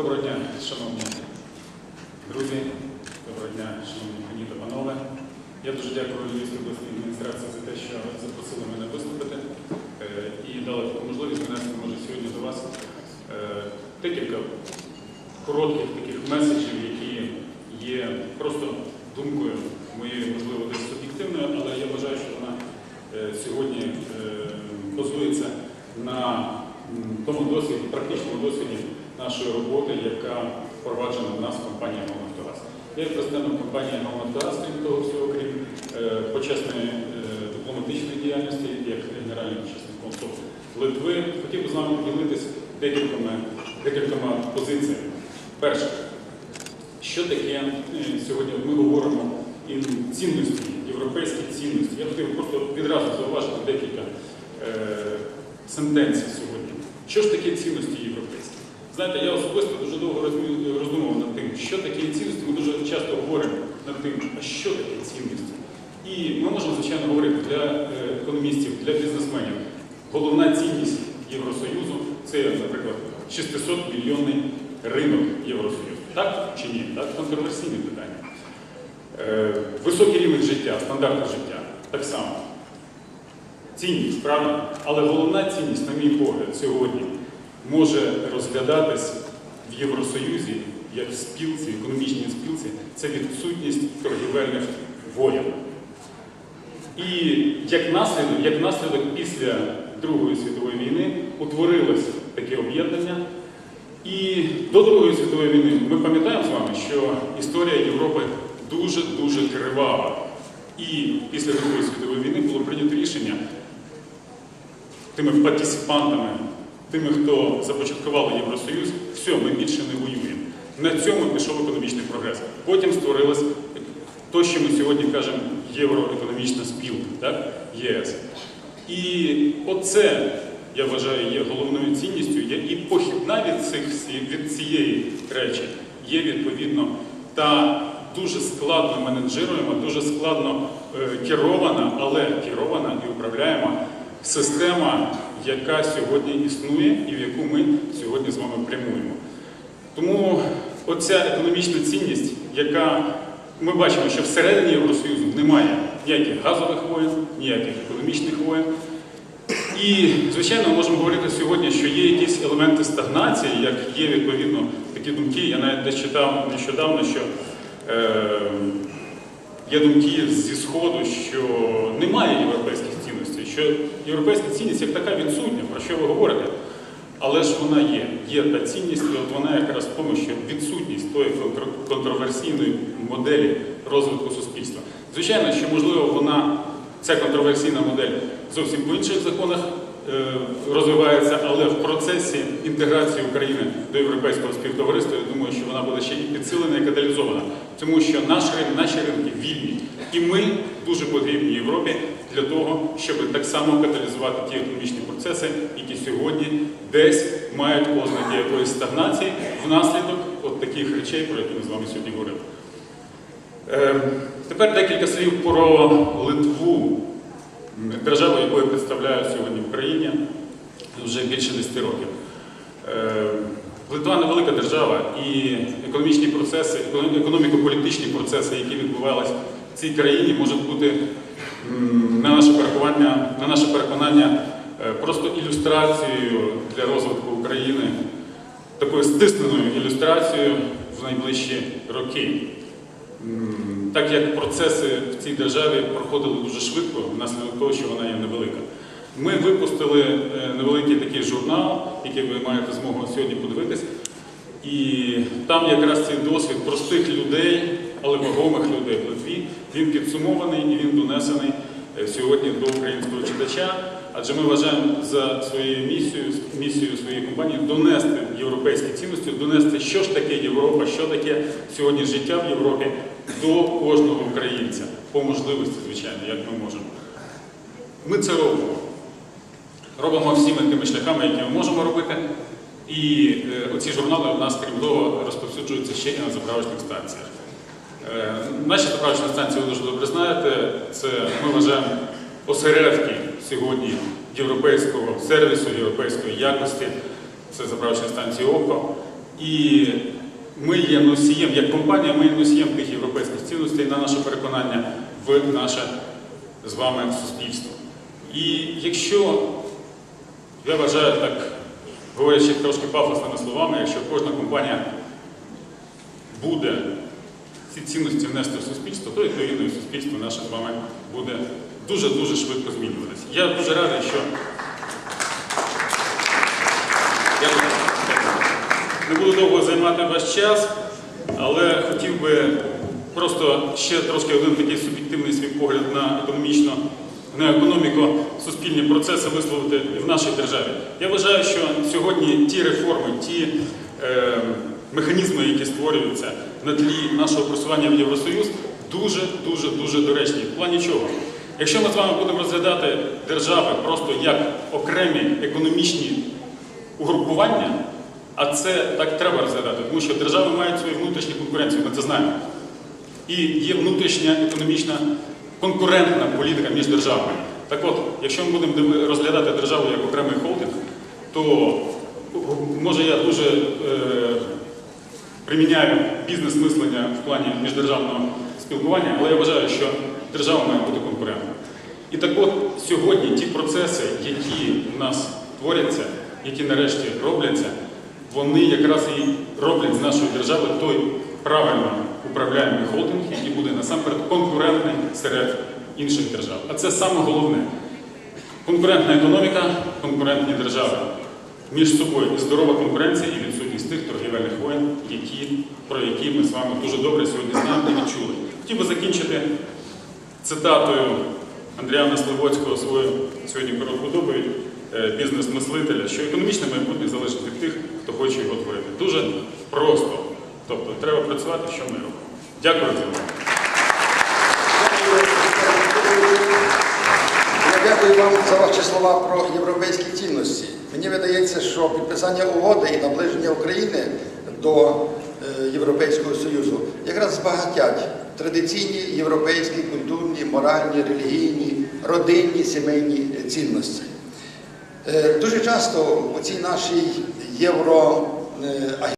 Доброго дня, шановні друзі, доброго дня, шановні пані та панове. Я дуже дякую Львівській обласній адміністрації за те, що запросили мене виступити е, і дали таку можливість донести може сьогодні до вас е, декілька коротких таких меседжів, які є просто думкою моєю, можливо, десь суб'єктивною, але я вважаю, що вона е, сьогодні базується на тому досвіді, практичному досвіді нашої роботи, яка впроваджена в нас в компанії «Галнафтогаз». Я є президентом компанії «Галнафтогаз», крім того всього, крім е, почесної е, дипломатичної діяльності, як генеральний почесний консул Литви. Хотів би з вами поділитися декількома, декількома позиціями. Перше, що таке е, сьогодні ми говоримо і цінності, європейські цінності. Я хотів просто відразу зауважити декілька е, сентенцій сьогодні. Що ж таке цінності європейські? Знаєте, я особисто дуже довго роздумував над тим, що таке цінності. Ми дуже часто говоримо над тим, а що таке цінності. І ми можемо, звичайно, говорити для е, економістів, для бізнесменів. Головна цінність Євросоюзу це, наприклад, 600 мільйонний ринок Євросоюзу. Так чи ні? Так, контроверсійне питання. Е, Високий рівень життя, стандарти життя так само. Цінність, правда? Але головна цінність, на мій погляд, сьогодні може розглядатись в Євросоюзі як в спілці, економічній спілці, це відсутність торгівельних воєн. І як наслідок, як наслідок після Другої світової війни утворилось таке об'єднання. І до Другої світової війни ми пам'ятаємо з вами, що історія Європи дуже-дуже кривава. І після Другої світової війни було прийнято рішення тими партисипантами, тими, хто започаткували Євросоюз, все, ми більше не воюємо. На цьому пішов економічний прогрес. Потім створилось те, що ми сьогодні кажемо євроекономічна спілка, так? ЄС. І оце, я вважаю, є головною цінністю, є і похідна від, цих, від цієї речі є відповідно та дуже складно менеджеруємо, дуже складно е, керована, але керована і управляєма система, яка сьогодні існує і в яку ми сьогодні з вами прямуємо. Тому оця економічна цінність, яка ми бачимо, що всередині Євросоюзу немає ніяких газових воєн, ніяких економічних воєн. І, звичайно, ми можемо говорити сьогодні, що є якісь елементи стагнації, як є відповідно такі думки. Я навіть десь читав нещодавно, що е, є думки зі Сходу, що немає європейських що європейська цінність як така відсутня, про що ви говорите. Але ж вона є. Є та цінність, і от вона якраз в тому, що відсутність тої контроверсійної моделі розвитку суспільства. Звичайно, що можливо вона, ця контроверсійна модель зовсім по інших законах розвивається, але в процесі інтеграції України до європейського співтовариства, я думаю, що вона буде ще і підсилена і каталізована, тому що наш ринок, наші ринки вільні. І ми дуже потрібні Європі для того, щоб так само каталізувати ті економічні процеси, які сьогодні десь мають ознаки якоїсь стагнації внаслідок от таких речей, про які ми з вами сьогодні говорили. Е, Тепер декілька слів про Литву, державу, яку я представляю сьогодні в Україні вже більше 10 років. Е, Литва невелика держава і економічні процеси, економіко-політичні процеси, які відбувалися в цій країні, можуть бути на наше переконання, на наше переконання е, просто ілюстрацією для розвитку України, такою стисненою ілюстрацією в найближчі роки. Так як процеси в цій державі проходили дуже швидко, внаслідок того, що вона є невелика. Ми випустили е, невеликий такий журнал, який ви маєте змогу сьогодні подивитись. І там якраз цей досвід простих людей, але вагомих людей в Литві, він підсумований і він донесений е, сьогодні до українського читача. Адже ми вважаємо за своєю місією, місією своєї компанії донести європейські цінності, донести, що ж таке Європа, що таке сьогодні життя в Європі до кожного українця. По можливості, звичайно, як ми можемо. Ми це робимо. Робимо всіми тими шляхами, які ми можемо робити. І е, оці журнали у нас, крім того, розповсюджуються ще і на заправочних станціях. Е, наші заправочні станції ви дуже добре знаєте. Це ми вважаємо осередки сьогодні європейського сервісу, європейської якості. Це заправочні станції ОКО. І ми є носієм, як компанія, ми є носієм тих європейських цінностей на наше переконання в наше з вами суспільство. І якщо я вважаю так, говорячи трошки пафосними словами, якщо кожна компанія буде ці цінності внести в суспільство, то відповідно і суспільство наше з вами буде дуже-дуже швидко змінюватися. Я дуже радий, що. Дякую. Не буду довго займати ваш час, але хотів би просто ще трошки один такий суб'єктивний свій погляд на економічно, на економіко-суспільні процеси висловити в нашій державі. Я вважаю, що сьогодні ті реформи, ті е, механізми, які створюються на тлі нашого просування в Євросоюз, дуже, дуже, дуже доречні. В плані чого? Якщо ми з вами будемо розглядати держави просто як окремі економічні угрупування, а це так треба розглядати, тому що держави мають свою внутрішню конкуренцію, ми це знаємо. І є внутрішня економічна конкурентна політика між державами. Так от, якщо ми будемо розглядати державу як окремий холдинг, то може я дуже е, приміняю бізнес-мислення в плані міждержавного спілкування, але я вважаю, що держава має бути конкурентною. І так от сьогодні ті процеси, які в нас творяться, які нарешті робляться, вони якраз і роблять з нашої держави той правильно управляємий холдинг, який буде насамперед конкурентний серед інших держав. А це саме головне. Конкурентна економіка, конкурентні держави. Між собою здорова конкуренція і відсутність тих торгівельних воєн, які, про які ми з вами дуже добре сьогодні. Хотів би закінчити цитатою Андріана Сливоцького свою сьогодні коротку доповідь е, бізнес-мислителя, що економічне майбутнє залежить від тих, хто хоче його творити. Дуже просто. Тобто треба працювати, що ми робимо. Дякую за увагу. Дякую вам за ваші слова про європейські цінності. Мені видається, що підписання угоди і наближення України до е, Європейського Союзу якраз збагатять традиційні європейські культурні, моральні, релігійні, родинні, сімейні цінності. Е, Дуже часто у цій нашій євро е,